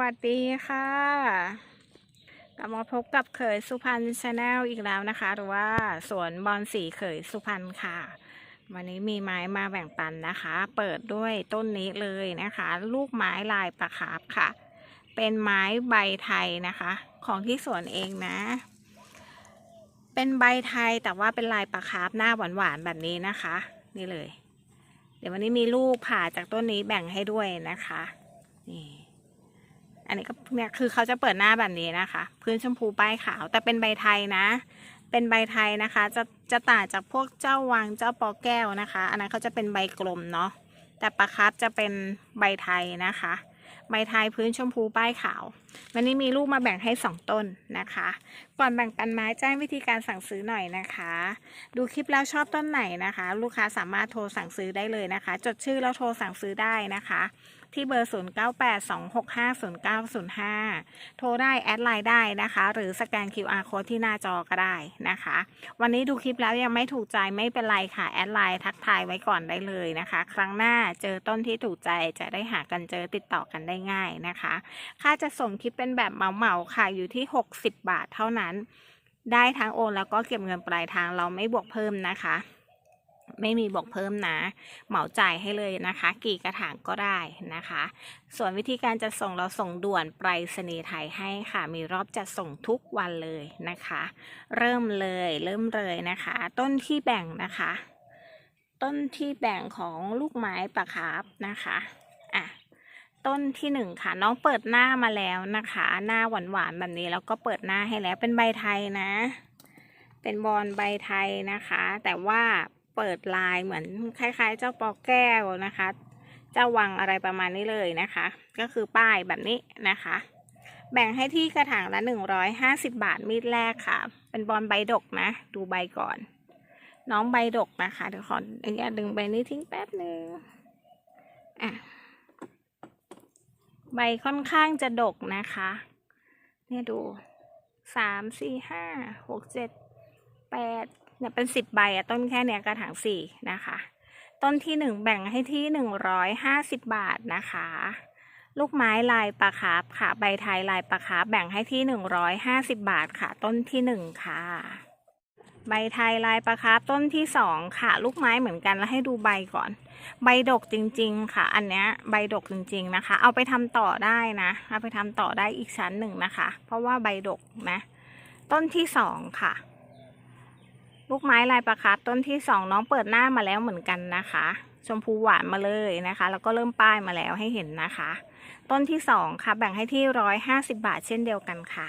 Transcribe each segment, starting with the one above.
วัสดีค่ะกลับมาพบกับเขยสุพรรณชาแนลอีกแล้วนะคะ หรือว่าสวนบอนสีเขยสุพรรณค่ะ วันนี้มีไม้มาแบ่งปันนะคะ เปิดด้วยต้นนี้เลยนะคะ ลูกไม้ลายประคาบค่ะ เป็นไม้ใบไทยนะคะ ของที่สวนเองนะ เป็นใบไทยแต่ว่าเป็นลายประคาบหน้าหวานๆแบบนี้นะคะ นี่เลย เดี๋ยววันนี้มีลูกผ่าจากต้นนี้แบ่งให้ด้วยนะคะนี่ อันนี้ก็เนี่ยคือเขาจะเปิดหน้าแบบนี้นะคะ พื้นชมพูป้ายขาวแต่เป็นใบไทยนะ เป็นใบไทยนะคะ จะจะต่างจากพวกเจ้าวางเจ้าปอแก้วนะคะ อันนั้นเขาจะเป็นใบกลมเนาะแต่ปลาคับจะเป็นใบไทยนะคะ ใบไทยพื้นชมพูป้ายขาว วันนี้มีลูกมาแบ่งให้สองต้นนะคะ ก่อนแบ่งปันไม้แจ้งวิธีการสั่งซื้อหน่อยนะคะ ดูคลิปแล้วชอบต้นไหนนะคะ ลูกค้าสามารถโทรสั่งซื้อได้เลยนะคะ จดชื่อแล้วโทรสั่งซื้อได้นะคะ ที่เบอร์ 0982650905 โทรได้แอดไลน์ได้นะคะ หรือสแกน QR code ที่หน้าจอก็ได้นะคะ วันนี้ดูคลิปแล้วยังไม่ถูกใจไม่เป็นไรค่ะ แอดไลน์ทักทายไว้ก่อนได้เลยนะคะ ครั้งหน้าเจอต้นที่ถูกใจจะได้หากันเจอติดต่อกันได้ง่ายนะคะ ค่าจะส่งคลิปเป็นแบบเหมาๆค่ะอยู่ที่ 60 บาทเท่านั้น ได้ทั้งโอนแล้วก็เก็บเงินปลายทางเราไม่บวกเพิ่มนะคะ ไม่มีบวกเพิ่มนะ เหมาจ่ายให้เลยนะคะ กี่กระถางก็ได้นะคะ ส่วนวิธีการจะส่งเราส่งด่วนไปรษณีย์ไทยให้ค่ะ มีรอบจัดส่งทุกวันเลยนะคะ เริ่มเลยเริ่มเลยนะคะ ต้นที่แบ่งนะคะ ต้นที่แบ่งของลูกไม้ปะครับนะคะอะต้นที่หนึ่งค่ะ น้องเปิดหน้ามาแล้วนะคะ หน้าหวานๆแบบนี้แล้วก็เปิดหน้าให้แล้วเป็นใบไทยนะ เป็นบอลใบไทยนะคะ แต่ว่า เปิดลายเหมือนคล้ายๆ เจ้าปอแก้วนะคะ เจ้าวังอะไรประมาณนี้เลยนะคะ ก็คือป้ายแบบนี้นะคะ แบ่งให้ที่กระถางละหนึ่งร้อยห้าสิบบาทมีดแรกค่ะ เป็นบอลใบดกนะ ดูใบก่อน น้องใบดกนะคะเดี๋ยวขออนุญาตดึงใบนี้ทิ้งแป๊บหนึ่งอะใบค่อนข้างจะดกนะคะ เนี่ยดูสามสี่ห้าหกเจ็ดแปด เนี่ยเป็นสิบใบอะต้นแค่เนี้ยกระถางสี่นะคะ ต้นที่หนึ่งแบ่งให้ที่หนึ่งร้อยห้าสิบบาทนะคะ ลูกไม้ลายปลาคาร์ฟค่ะ ใบไทยลายปลาคาร์ฟแบ่งให้ที่หนึ่งร้อยห้าสิบบาทค่ะ ต้นที่หนึ่งค่ะ ใบไทยลายปลาคาร์ฟต้นที่สองค่ะ ลูกไม้เหมือนกันแล้วให้ดูใบก่อน ใบดกจริง ๆ ค่ะ อันเนี้ยใบดกจริง ๆนะคะ เอาไปทำต่อได้นะ เอาไปทำต่อได้อีกชั้นหนึ่งนะคะ เพราะว่าใบดกนะ ต้นที่สองค่ะ ลูกไม้ลายประคับต้นที่สองน้องเปิดหน้ามาแล้วเหมือนกันนะคะ ชมพูหวานมาเลยนะคะ แล้วก็เริ่มป้ายมาแล้วให้เห็นนะคะ ต้นที่สองค่ะ แบ่งให้ที่ร้อยห้าสิบาทเช่นเดียวกันค่ะ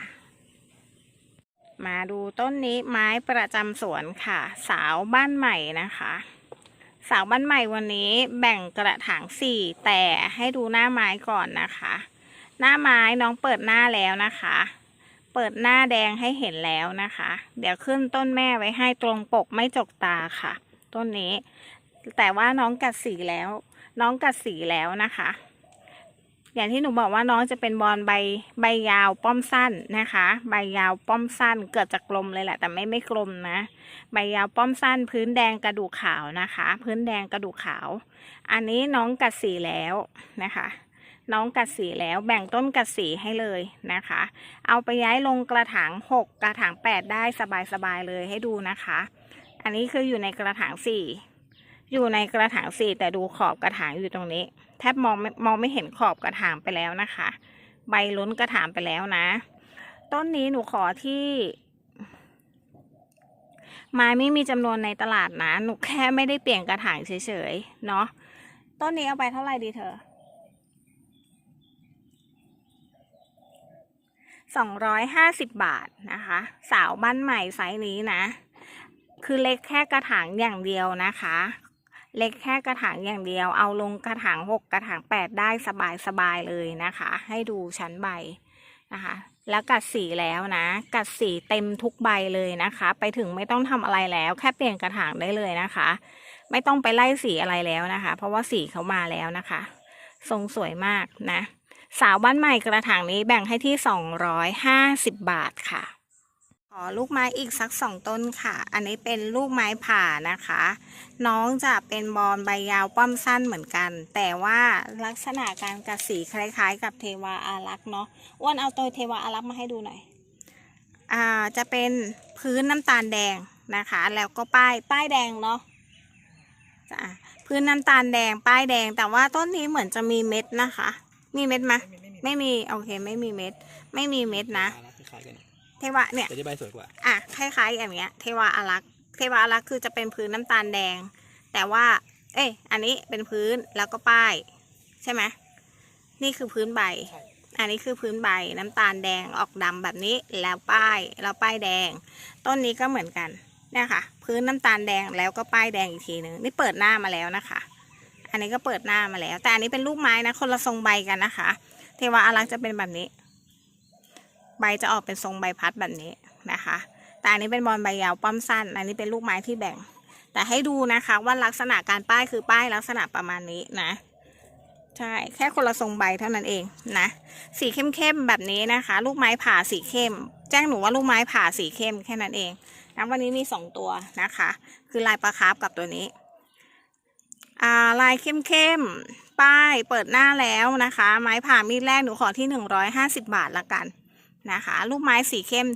มาดูต้นนี้ไม้ประจำสวนค่ะ สาวบ้านใหม่นะคะ สาวบ้านใหม่วันนี้แบ่งกระถางสี่แต่ให้ดูหน้าไม้ก่อนนะคะ หน้าไม้น้องเปิดหน้าแล้วนะคะ เปิดหน้าแดงให้เห็นแล้วนะคะ เดี๋ยวขึ้นต้นแม่ไว้ให้ตรงปกไม่จกตาค่ะ ต้นนี้ แต่ว่าน้องกัดสีแล้ว น้องกัดสีแล้วนะคะ อย่างที่หนูบอกว่าน้องจะเป็นบอลใบใบยาวป้อมสั้นนะคะ ใบยาวป้อมสั้นเกือบจะกลมเลยแหละ แต่ไม่ไม่กลมนะ ใบยาวป้อมสั้น พื้นแดงกระดูกขาวนะคะ พื้นแดงกระดูกขาว อันนี้น้องกัดสีแล้วนะคะ น้องกัดสีแล้วแบ่งต้นกัดสีให้เลยนะคะ เอาไปย้ายลงกระถางหกกระถางแปดได้สบายๆเลยให้ดูนะคะ อันนี้คืออยู่ในกระถางสี่อยู่ในกระถางสี่แต่ดูขอบกระถางอยู่ตรงนี้ แทบมองมองไม่เห็นขอบกระถางไปแล้วนะคะ ใบล้นกระถางไปแล้วนะ ต้นนี้หนูขอที่ไม้ไม่มีจำนวนในตลาดนะ หนูแค่ไม่ได้เปลี่ยนกระถางเฉยๆ เนาะ ต้นนี้เอาไปเท่าไหร่ดีเธอ สองร้อยห้าสิบบาทนะคะ สาวบ้านใหม่ไซส์นี้นะ คือเล็กแค่กระถางอย่างเดียวนะคะ เล็กแค่กระถางอย่างเดียว เอาลงกระถางหกกระถางแปดได้สบายสบายเลยนะคะ ให้ดูชั้นใบนะคะ แล้วกัดสีแล้วนะ กัดสีเต็มทุกใบเลยนะคะ ไปถึงไม่ต้องทำอะไรแล้ว แค่เปลี่ยนกระถางได้เลยนะคะ ไม่ต้องไปไล่สีอะไรแล้วนะคะ เพราะว่าสีเขามาแล้วนะคะ ทรงสวยมากนะ สาวบ้านใหม่กระถางนี้แบ่งให้ที่ 250 บาทค่ะ ขอลูกไม้อีกสักสองต้นค่ะ อันนี้เป็นลูกไม้ผ่านะคะ น้องจะเป็นบอลใบยาวป้อมสั้นเหมือนกัน แต่ว่าลักษณะการกัดสีคล้ายๆ กับเทวาอารักษ์เนาะ อ้วนเอาตัวเทวาอารักษ์มาให้ดูหน่อย อ่า จะเป็นพื้นน้ำตาลแดงนะคะ แล้วก็ป้าย ป้ายแดงเนาะจ้ะพื้นน้ำตาลแดง ป้ายแดง แต่ว่าต้นนี้เหมือนจะมีเม็ดนะคะ มีเม็ดไหมไม่ไม่มีไม่มีโอเค ไม่มีเม็ด ไม่มีเม็ดนะอารักษ์คล้ายๆกันเทวะเนี่ยแต่ที่ใบสวยกว่าอะคล้ายๆอย่างเงี้ยเทวาอารักษ์เทวาอารักษ์คือจะเป็นพื้นน้ำตาลแดง แต่ว่า เอ้ยอันนี้เป็นพื้นแล้วก็ป้าย ใช่ไหมนี่คือพื้นใบใช่อันนี้คือพื้นใบน้ำตาลแดงออกดำแบบนี้แล้วป้ายแล้วป้ายแดง ต้นนี้ก็เหมือนกันเนี่ยค่ะ พื้นน้ำตาลแดงแล้วก็ป้ายแดงอีกทีหนึ่งนี่เปิดหน้ามาแล้วนะคะ อันนี้ก็เปิดหน้ามาแล้ว แต่อันนี้เป็นลูกไม้นะ คนละทรงใบกันนะคะ เทวาอารักษ์จะเป็นแบบนี้ ใบจะออกเป็นทรงใบพัดแบบนี้นะคะ แต่อันนี้เป็นบอลใบยาวป้อมสั้น อันนี้เป็นลูกไม้ที่แบ่ง แต่ให้ดูนะคะว่าลักษณะการป้ายคือป้ายลักษณะประมาณนี้นะใช่ แค่คนละทรงใบเท่านั้นเองนะ สีเข้มๆแบบนี้นะคะ ลูกไม้ผ่าสีเข้ม แจ้งหนูว่าลูกไม้ผ่าสีเข้มแค่นั้นเองนะวันนี้มีสองตัวนะคะ คือลายปลาคาร์ฟกับตัวนี้ อ่าลายเข้มๆ ป้ายเปิดหน้าแล้วนะคะ ไม้ผ่ามีดแรกหนูขอที่หนึ่งร้อยห้าสิบบาทละกันนะคะลูกไม้สีเข้ม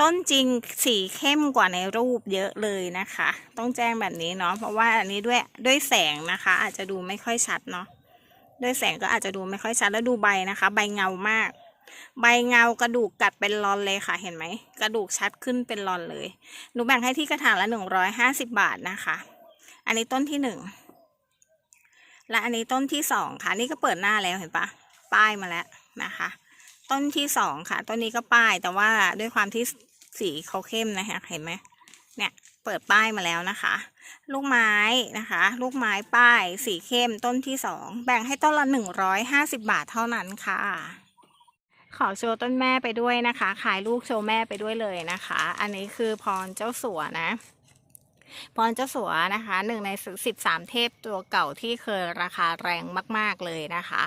ต้นจริงสีเข้มกว่าในรูปเยอะเลยนะคะ ต้องแจ้งแบบนี้เนาะเพราะว่าอันนี้ด้วยด้วยแสงนะคะ อาจจะดูไม่ค่อยชัดเนาะด้วยแสงก็อาจจะดูไม่ค่อยชัดแล้วดูใบนะคะ ใบเงามาก ใบเงากระดูกกัดเป็นรอนเลยค่ะเห็นไหมกระดูกชัดขึ้นเป็นรอนเลยหนูแบ่งให้ที่กระถางละหนึ่งร้อยห้าสิบบาทนะคะ อันนี้ต้นที่หนึ่ง และอันนี้ต้นที่สองค่ะ นี่ก็เปิดหน้าแล้วเห็นปะป้ายมาแล้วนะคะ ต้นที่สองค่ะ ต้นนี้ก็ป้ายแต่ว่าด้วยความที่สีเขาเข้มนะคะเห็นไหมเนี่ยเปิดป้ายมาแล้วนะคะ ลูกไม้นะคะ ลูกไม้ป้ายสีเข้มต้นที่สองแบ่งให้ต้นละหนึ่งร้อยห้าสิบาทเท่านั้นค่ะ ขอโชว์ต้นแม่ไปด้วยนะคะ ขายลูกโชว์แม่ไปด้วยเลยนะคะ อันนี้คือพรเจ้าสัวนะ พรเจ้าสัวนะคะหนึ่งในสิบสามเทพตัวเก่าที่เคยราคาแรงมาก ๆเลยนะคะ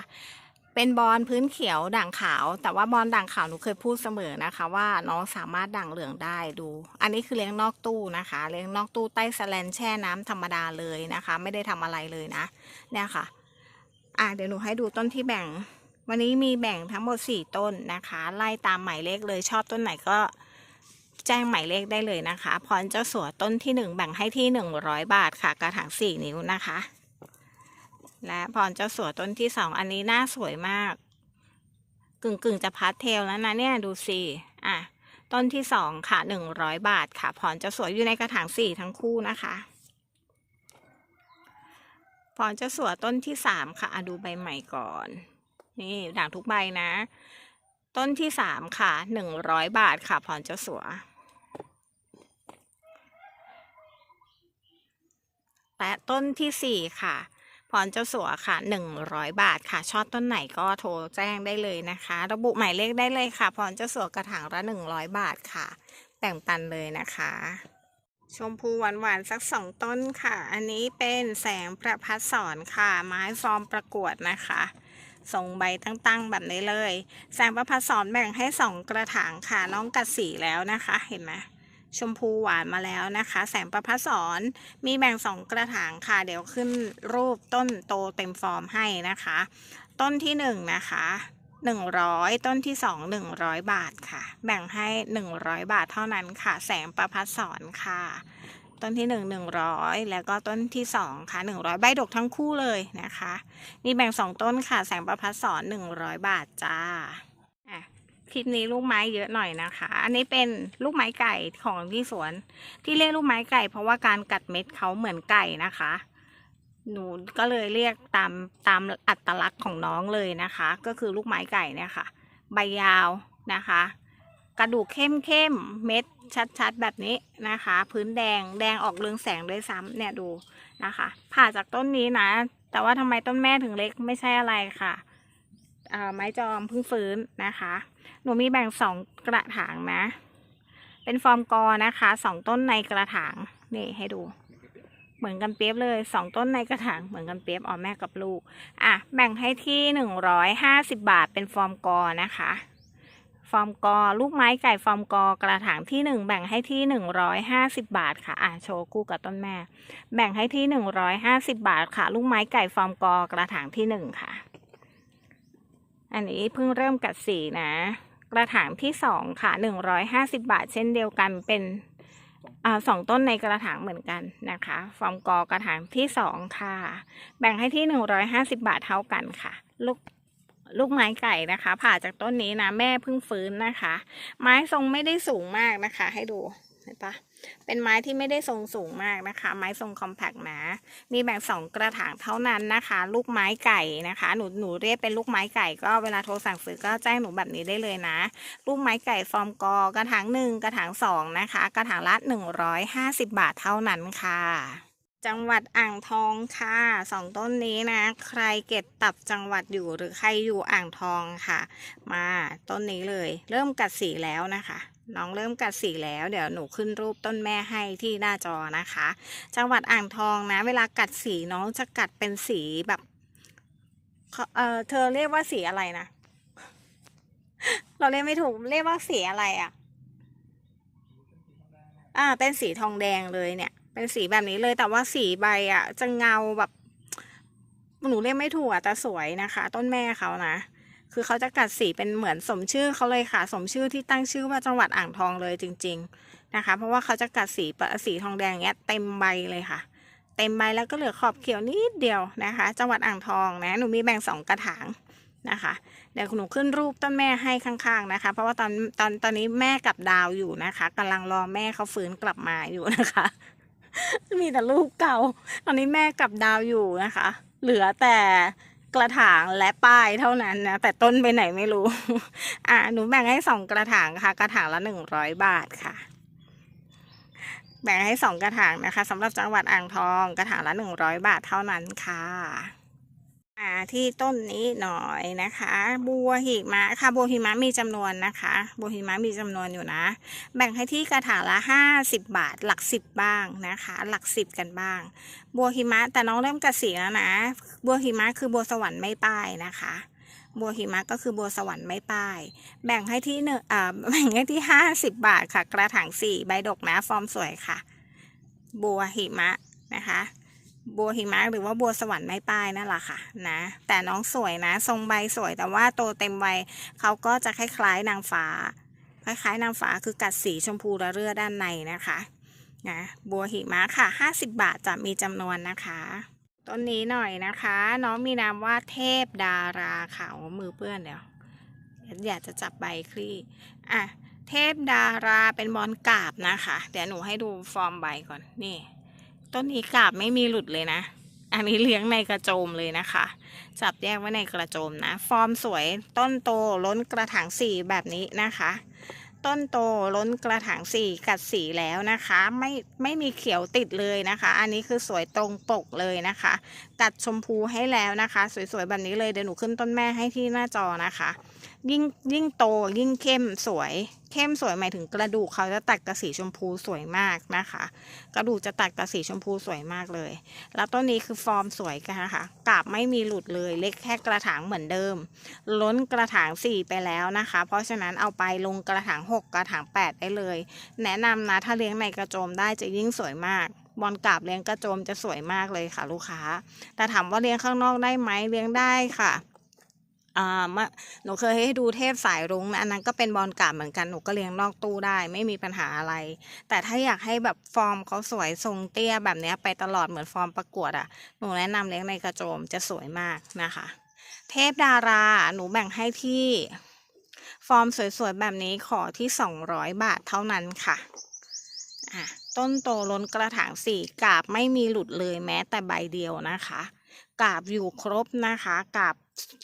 เป็นบอลพื้นเขียวด่างขาว แต่ว่าบอลด่างขาวหนูเคยพูดเสมอนะคะ ว่าน้องสามารถด่างเหลืองได้ดู อันนี้คือเลี้ยงนอกตู้นะคะ เลี้ยงนอกตู้ใต้สแลนแช่น้ำธรรมดาเลยนะคะ ไม่ได้ทำอะไรเลยนะ เนี่ยค่ะ อะเดี๋ยวหนูให้ดูต้นที่แบ่ง วันนี้มีแบ่งทั้งหมด 4 ต้นนะคะ ไล่ตามหมายเลขเลยชอบต้นไหนก็ แจ้งหมายเลขได้เลยนะคะ พรเจ้าสัวต้นที่ 1 แบ่งให้ที่ 100 บาทค่ะ กระถาง 4 นิ้วนะคะ และพรเจ้าสัวต้นที่ 2 อันนี้หน้าสวยมาก กึ่งกึ่งจะพาสเทลแล้วนะเนี่ยดูสิอะต้นที่ 2 ค่ะ 100 บาทค่ะ พรเจ้าสัวอยู่ในกระถาง 4 ทั้งคู่นะคะพรเจ้าสัวต้นที่ 3 ค่ะะดูใบใหม่ก่อน นี่ด่างทุกใบนะต้นที่สามค่ะหนึ่งร้อยบาทค่ะพรเจ้าสัว และต้นที่สี่ค่ะ พรเจ้าสัวค่ะหนึ่งร้อยบาทค่ะ ชอบต้นไหนก็โทรแจ้งได้เลยนะคะ ระบุหมายเลขได้เลยค่ะ พรเจ้าสัวกระถางละหนึ่งร้อยบาทค่ะ แบ่งปันเลยนะคะ ชมพูหวานๆสักสองต้นค่ะ อันนี้เป็นแสงประพัดสอนค่ะ ไม้ฟอร์มประกวดนะคะทรงใบตั้งๆแบบนี้เลย แสงประพัดสอนแบ่งให้สองกระถางค่ะ น้องกัดสีแล้วนะคะ เห็นไหม ชมพูหวานมาแล้วนะคะ แสงประพัดสอนมีแบ่งสองกระถางค่ะ เดี๋ยวขึ้นรูปต้นโตเต็มฟอร์มให้นะคะ ต้นที่หนึ่งนะคะหนึ่งร้อยต้นที่สองหนึ่งร้อยบาทค่ะ แบ่งให้หนึ่งร้อยบาทเท่านั้นค่ะ แสงประพัดสอนค่ะ ต้นที่หนึ่งหนึ่งร้อยแล้วก็ต้นที่สองค่ะหนึ่งร้อยใบดกทั้งคู่เลยนะคะ มีแบ่งสองต้นค่ะ แสงประพัดสอนหนึ่งร้อยบาทจ้า คลิปนี้ลูกไม้เยอะหน่อยนะคะ อันนี้เป็นลูกไม้ไก่ของที่สวน ที่เรียกลูกไม้ไก่ เพราะว่าการกัดเม็ดเขาเหมือนไก่นะคะ หนูก็เลยเรียกตามตามอัตลักษณ์ของน้องเลยนะคะ ก็คือลูกไม้ไก่เนี่ยค่ะ ใบยาวนะคะ กระดูกเข้มเข้มๆเม็ดชัดๆแบบนี้นะคะ พื้นแดงแดงออกเรืองแสงด้วยซ้ำเนี่ยดูนะคะ ผ่าจากต้นนี้นะ แต่ว่าทำไมต้นแม่ถึงเล็กไม่ใช่อะไรค่ะ ไม้จอมเพิ่งฟื้นนะคะ หนูมีแบ่งสองกระถางนะ เป็นฟอร์มกอนะคะสองต้นในกระถางนี่ให้ดูเหมือนกันเปียบเลยสองต้นในกระถางเหมือนกันเปียบอ๋อแม่กับลูก อะ แบ่งให้ที่หนึ่งร้อยห้าสิบบาทเป็นฟอร์มกอนะคะ ฟอร์มกอลูกไม้ไก่ฟอร์มกอกระถางที่หนึ่งแบ่งให้ที่หนึ่งร้อยห้าสิบบาทค่ะ อะโชว์คู่กับต้นแม่ แบ่งให้ที่หนึ่งร้อยห้าสิบบาทค่ะ ลูกไม้ไก่ฟอร์มกอกระถางที่หนึ่งค่ะ อันนี้เพิ่งเริ่มกัดสีนะ กระถางที่สองค่ะหนึ่งร้อยห้าสิบาท เช่นเดียวกันเป็นอสองต้นในกระถางเหมือนกันนะคะ ฟอร์มกอกระถางที่สองค่ะ แบ่งให้ที่หนึ่งร้อยห้าสิบาทเท่ากันค่ะ ลูกลูกไม้ไก่นะคะ ผ่าจากต้นนี้นะ แม่เพิ่งฟื้นนะคะ ไม้ทรงไม่ได้สูงมากนะคะ ให้ดูเห็นปะ เป็นไม้ที่ไม่ได้ทรงสูงมากนะคะ ไม้ทรงคอมแพกนะ มีแบ่งสองกระถางเท่านั้นนะคะ ลูกไม้ไก่นะคะ หนูหนูเรียกเป็นลูกไม้ไก่ก็เวลาโทรสั่งซื้อก็แจ้งหนูแบบนี้ได้เลยนะ ลูกไม้ไก่ฟอร์มกอกระถางหนึ่งกระถางสองนะคะ กระถางละหนึ่งร้อยห้าสิบบาทเท่านั้นค่ะจังหวัดอ่างทองค่ะสองต้นนี้นะ ใครเก็บตับจังหวัดอยู่หรือใครอยู่อ่างทองค่ะ มาต้นนี้เลย เริ่มกัดสีแล้วนะคะ น้องเริ่มกัดสีแล้ว เดี๋ยวหนูขึ้นรูปต้นแม่ให้ที่หน้าจอนะคะ จังหวัดอ่างทองนะ เวลากัดสีน้องจะกัดเป็นสีแบบเเออเธอเรียกว่าสีอะไรนะ เราเรียกไม่ถูกเรียกว่าสีอะไรอะ อ่า เป็นสีทองแดงเลยเนี่ย เป็นสีแบบนี้เลยแต่ว่าสีใบอะ จะเงาแบบ หนูเรียกไม่ถูกอะแต่สวยนะคะ ต้นแม่เขานะ คือเขาจะกัดสีเป็นเหมือนสมชื่อเขาเลยค่ะ สมชื่อที่ตั้งชื่อว่าจังหวัดอ่างทองเลยจริง ๆนะคะ เพราะว่าเขาจะกัดสีปสีทองแดงเงี้ยเต็มใบเลยค่ะ เต็มใบแล้วก็เหลือขอบเขียวนิดเดียวนะคะ จังหวัดอ่างทองนะหนูมีแบ่งสองกระถางนะคะเดี๋ยวหนูขึ้นรูปต้นแม่ให้ข้างๆนะคะ เพราะว่าตอนตอนตอนนี้แม่กับดาวอยู่นะคะกำลังรอแม่เขาฟื้นกลับมาอยู่นะคะ มีแต่รูปเก่า ตอนนี้แม่กับดาวอยู่นะคะ เหลือแต่ กระถางและป้ายเท่านั้นนะ แต่ต้นไปไหนไม่รู้ อะหนูแบ่งให้สองกระถางค่ะ กระถางละหนึ่งร้อยบาทค่ะ แบ่งให้สองกระถางนะคะสำหรับจังหวัดอ่างทอง กระถางละหนึ่งร้อยบาทเท่านั้นค่ะ อ่าที่ต้นนี้หน่อยนะคะ บัวหิมะค่ะบัวหิมะมีจำนวนนะคะ บัวหิมะมีจำนวนอยู่นะ แบ่งให้ที่กระถางละห้าสิบบาท หลักสิบบ้างนะคะ หลักสิบกันบ้าง บัวหิมะแต่น้องเริ่มกระสีแล้วนะ บัวหิมะคือบัวสวรรค์ไม่ป้ายนะคะบัวหิมะก็คือบัวสวรรค์ไม่ป้าย แบ่งให้ที่หนึ่อแบ่งให้ที่ห้าสิบบาทค่ะ กระถางสี่ใบดกนะ ฟอร์มสวยค่ะ บัวหิมะนะคะ บัวหิมะหรือว่าบัวสวรรค์ไม่ป้ายนั่นแหละค่ะนะ แต่น้องสวยนะ ทรงใบสวยแต่ว่าโตเต็มวัยเขาก็จะคล้ายๆนางฟ้า คล้ายๆนางฟ้าคือกัดสีชมพูระเรื่อด้านในนะคะนะบัวหิมะค่ะ 50 บาทจะมีจำนวนนะคะต้นนี้หน่อยนะคะ น้องมีนามว่าเทพดาราค่ะมือเปื้อนเดี๋ยวอยากจะจับใบคลี่อะเทพดาราเป็นบอลกาบนะคะ เดี๋ยวหนูให้ดูฟอร์มใบก่อนนี่ ต้นนี้กาบไม่มีหลุดเลยนะ อันนี้เลี้ยงในกระโจมเลยนะคะ จับแยกไว้ในกระโจมนะ ฟอร์มสวยต้นโตล้นกระถางสีแบบนี้นะคะ ต้นโตล้นกระถางสีกัดสีแล้วนะคะ ไม่ไม่มีเขียวติดเลยนะคะ อันนี้คือสวยตรงปกเลยนะคะกัดชมพูให้แล้วนะคะ สวยๆแบบนี้เลยเดี๋ยวหนูขึ้นต้นแม่ให้ที่หน้าจอนะคะ ยิ่งยิ่งโตยิ่งเข้มสวย เข้มสวยหมายถึงกระดูกเขาจะตัดกับสีชมพูสวยมากนะคะ กระดูกจะตัดกับสีชมพูสวยมากเลย แล้วต้นนี้คือฟอร์มสวยกันนะคะกาบไม่มีหลุดเลย เล็กแค่กระถางเหมือนเดิม ล้นกระถางสี่ไปแล้วนะคะ เพราะฉะนั้นเอาไปลงกระถางหกกระถางแปดได้เลย แนะนำนะถ้าเลี้ยงในกระโจมได้จะยิ่งสวยมากบอลกาบเลี้ยงกระโจมจะสวยมากเลยค่ะ ลูกค้า แต่ถามว่าเลี้ยงข้างนอกได้ไหมเลี้ยงได้ค่ะ อ่ามาหนูเคยให้ดูเทพสายรุ้งนะอันนั้นก็เป็นบอลกาบเหมือนกันหนูก็เลี้ยงนอกตู้ได้ไม่มีปัญหาอะไร แต่ถ้าอยากให้แบบฟอร์มเขาสวยทรงเตี้ยแบบนี้ไปตลอดเหมือนฟอร์มประกวดอะ่ะหนูแนะนำเลี้ยงในกระโจมจะสวยมากนะคะ เทพดาราหนูแบ่งให้ที่ฟอร์มสวยๆแบบนี้ขอที่ 200 บาทเท่านั้นค่ะอะต้นโตล้นกระถางสี่กาบไม่มีหลุดเลยแม้แต่ใบเดียวนะคะ กาบอยู่ครบนะคะ กาบ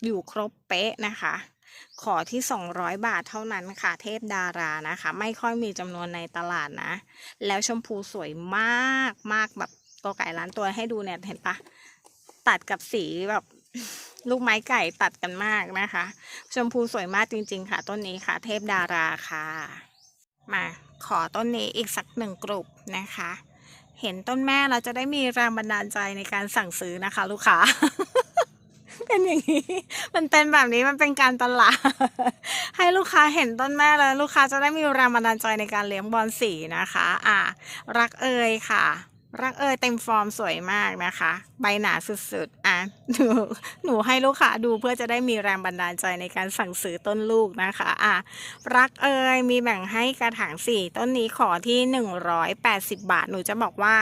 อยู่ครบเป๊ะนะคะ ขอที่ 200 บาทเท่านั้นค่ะ เทพดารานะคะ ไม่ค่อยมีจำนวนในตลาดนะ แล้วชมพูสวยมากมากแบบกอไก่ร้านตัวให้ดูเนี่ยเห็นปะตัดกับสีแบบลูกไม้ไก่ตัดกันมากนะคะ ชมพูสวยมากจริง ๆ ค่ะ ต้นนี้ค่ะ เทพดาราค่ะ มาขอต้นนี้อีกสักหนึ่งกลุ่มนะคะ เห็นต้นแม่เราจะได้มีแรงบันดาลใจในการสั่งซื้อนะคะ ลูกค้า เป็นอย่างนี้ มันเป็นแบบนี้มันเป็นการตลาด ให้ลูกค้าเห็นต้นแม่แล้ว ลูกค้าจะได้มีแรงบันดาลใจในการเลี้ยงบอลสีนะคะ อะรักเอยค่ะ รักเอยเต็มฟอร์มสวยมากนะคะ ใบหนาสุดๆ อะหนูหนูให้ลูกค้าดูเพื่อจะได้มีแรงบันดาลใจในการสั่งซื้อต้นลูกนะคะ อะ รักเอยมีแบ่งให้กระถางสี่ต้นนี้ขอที่หนึ่งร้อยแปดสิบบาท หนูจะบอกว่า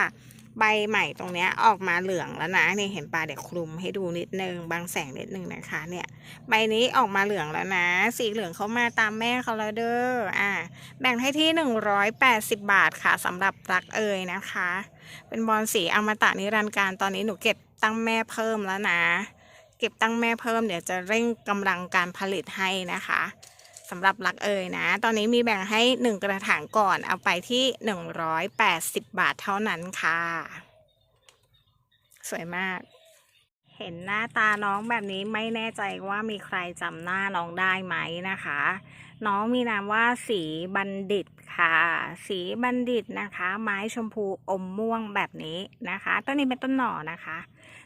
ใบใหม่ตรงเนี้ยออกมาเหลืองแล้วนะนี่เห็นปลาเดี๋ยวคลุมให้ดูนิดนึงบางแสงนิดนึงนะคะเนี่ยใบนี้ออกมาเหลืองแล้วนะ สีเหลืองเขามาตามแม่เขาแล้วเด้ออ่าแบ่งให้ที่หนึ่งร้อยแปดสิบบาทค่ะสำหรับรักเอยนะคะ เป็นบอลสีอมตะนิรันดร์การตอนนี้หนูเก็บตั้งแม่เพิ่มแล้วนะ เก็บตั้งแม่เพิ่มเดี๋ยวจะเร่งกำลังการผลิตให้นะคะ สำหรับรักเอยนะ ตอนนี้มีแบ่งให้หนึ่งกระถางก่อนเอาไปที่หนึ่งร้อยแปดสิบบาทเท่านั้นค่ะ สวยมาก เห็นหน้าตาน้องแบบนี้ไม่แน่ใจว่ามีใครจำหน้าน้องได้ไหมนะคะ น้องมีนามว่าสีบัณฑิตค่ะ สีบัณฑิตนะคะ ไม้ชมพูอมม่วงแบบนี้นะคะต้นนี้เป็นต้นหน่อนะคะ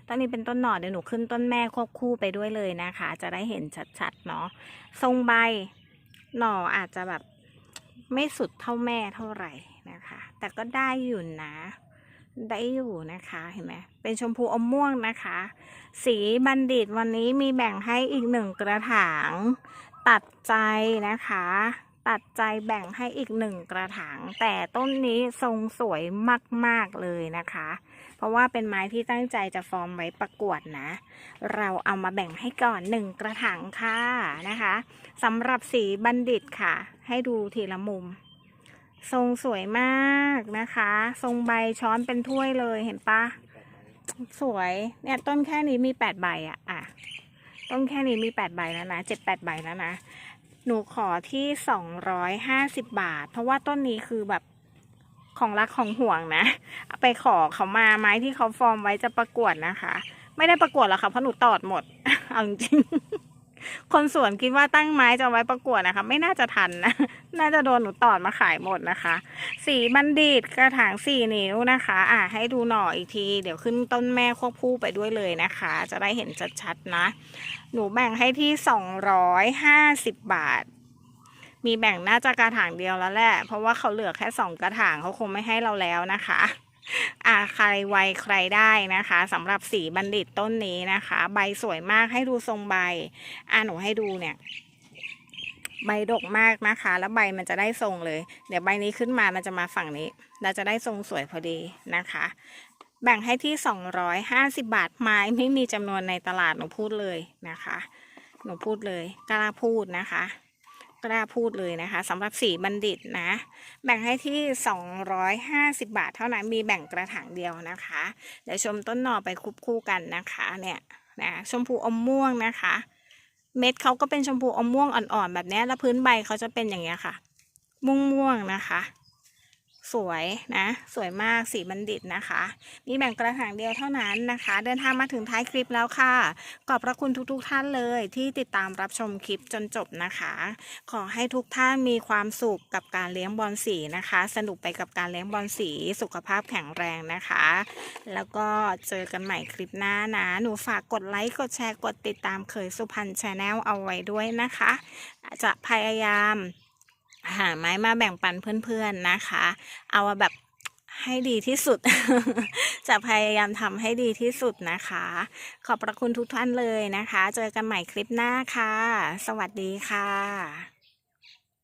ต้นนี้เป็นต้นหน่อเดี๋ยวหนูขึ้นต้นแม่ควบคู่ไปด้วยเลยนะคะ จะได้เห็นชัดๆเนาะทรงใบ หน่ออาจจะแบบไม่สุดเท่าแม่เท่าไหร่นะคะ แต่ก็ได้อยู่นะ ได้อยู่นะคะเห็นไหมเป็นชมพูอมม่วงนะคะ สีบัณฑิตวันนี้มีแบ่งให้อีกหนึ่งกระถาง ตัดใจนะคะ ตัดใจแบ่งให้อีกหนึ่งกระถาง แต่ต้นนี้ทรงสวยมาก ๆ เลยนะคะ ราะว่าเป็นไม้ที่ตั้งใจจะฟอร์มไว้ประกวดนะ เราเอามาแบ่งให้ก่อนหนึ่งกระถางค่ะนะคะสำหรับสีบัณฑิตค่ะ ให้ดูทีละมุม ทรงสวยมากนะคะ ทรงใบช้อนเป็นถ้วยเลยเห็นปะสวยเนี่ยต้นแค่นี้มีแปดใบอะอะต้นแค่นี้มีแปดใบแล้วนะเจ็ดแปดใบแล้วนะหนูขอที่สองร้อยห้าสิบบาท เพราะว่าต้นนี้คือแบบ ของรักของห่วงนะ ไปขอเขามาไม้ที่เขาฟอร์มไว้จะประกวดนะคะ ไม่ได้ประกวดหรอกค่ะเพราะหนูตอดหมดเอาจริงคนสวนคิดว่าตั้งไม้จะไว้ประกวดนะคะ ไม่น่าจะทันนะ น่าจะโดนหนูตอดมาขายหมดนะคะ สีบัณฑิตกระถางสี่นิ้วนะคะ อะให้ดูหน่ออีกที เดี๋ยวขึ้นต้นแม่ควบคู่ไปด้วยเลยนะคะ จะได้เห็นชัดๆนะ หนูแบ่งให้ที่สองร้อยห้าสิบบาท มีแบ่งน่าจะกระถางเดียวแล้วแหละ เพราะว่าเขาเหลือแค่สองกระถางเขาคงไม่ให้เราแล้วนะคะ อ่าใครไวใครได้นะคะสำหรับสีบัณฑิตต้นนี้นะคะ ใบสวยมากให้ดูทรงใบ อ่าหนูให้ดูเนี่ย ใบดกมากนะคะ แล้วใบมันจะได้ทรงเลย เดี๋ยวใบนี้ขึ้นมามันจะมาฝั่งนี้ เราจะได้ทรงสวยพอดีนะคะแบ่งให้ที่ 250 บาทไม้ไม่มีจำนวนในตลาดหนูพูดเลยนะคะ หนูพูดเลยกล้าพูดนะคะ กล้าพูดเลยนะคะสำหรับสีบัณฑิตนะ แบ่งให้ที่ 250 บาทเท่านั้นมีแบ่งกระถางเดียวนะคะ เดี๋ยวชมต้นหน่อไปคุบคู่กันนะคะเนี่ยนะชมพูอมม่วงนะคะ เม็ดเขาก็เป็นชมพูอมม่วงอ่อนๆแบบนี้แล้วพื้นใบเขาจะเป็นอย่างเงี้ยค่ะ ม่วงๆนะคะ สวยนะ สวยมากสีบัณฑิตนะคะ มีแบ่งกระถางเดียวเท่านั้นนะคะ เดินทางมาถึงท้ายคลิปแล้วค่ะ ขอบพระคุณทุกๆท่านเลยที่ติดตามรับชมคลิปจนจบนะคะ ขอให้ทุกท่านมีความสุขกับการเลี้ยงบอลสีนะคะ สนุกไปกับการเลี้ยงบอลสีสุขภาพแข็งแรงนะคะ แล้วก็เจอกันใหม่คลิปหน้านะ หนูฝากกดไลค์กดแชร์กดติดตามเคยสุพรรณชาแนลเอาไว้ด้วยนะคะ จะพยายาม หาไม้มาแบ่งปันเพื่อนๆนะคะ เอาแบบให้ดีที่สุด จะพยายามทำให้ดีที่สุดนะคะ ขอบพระคุณทุกท่านเลยนะคะ เจอกันใหม่คลิปหน้าค่ะ สวัสดีค่ะ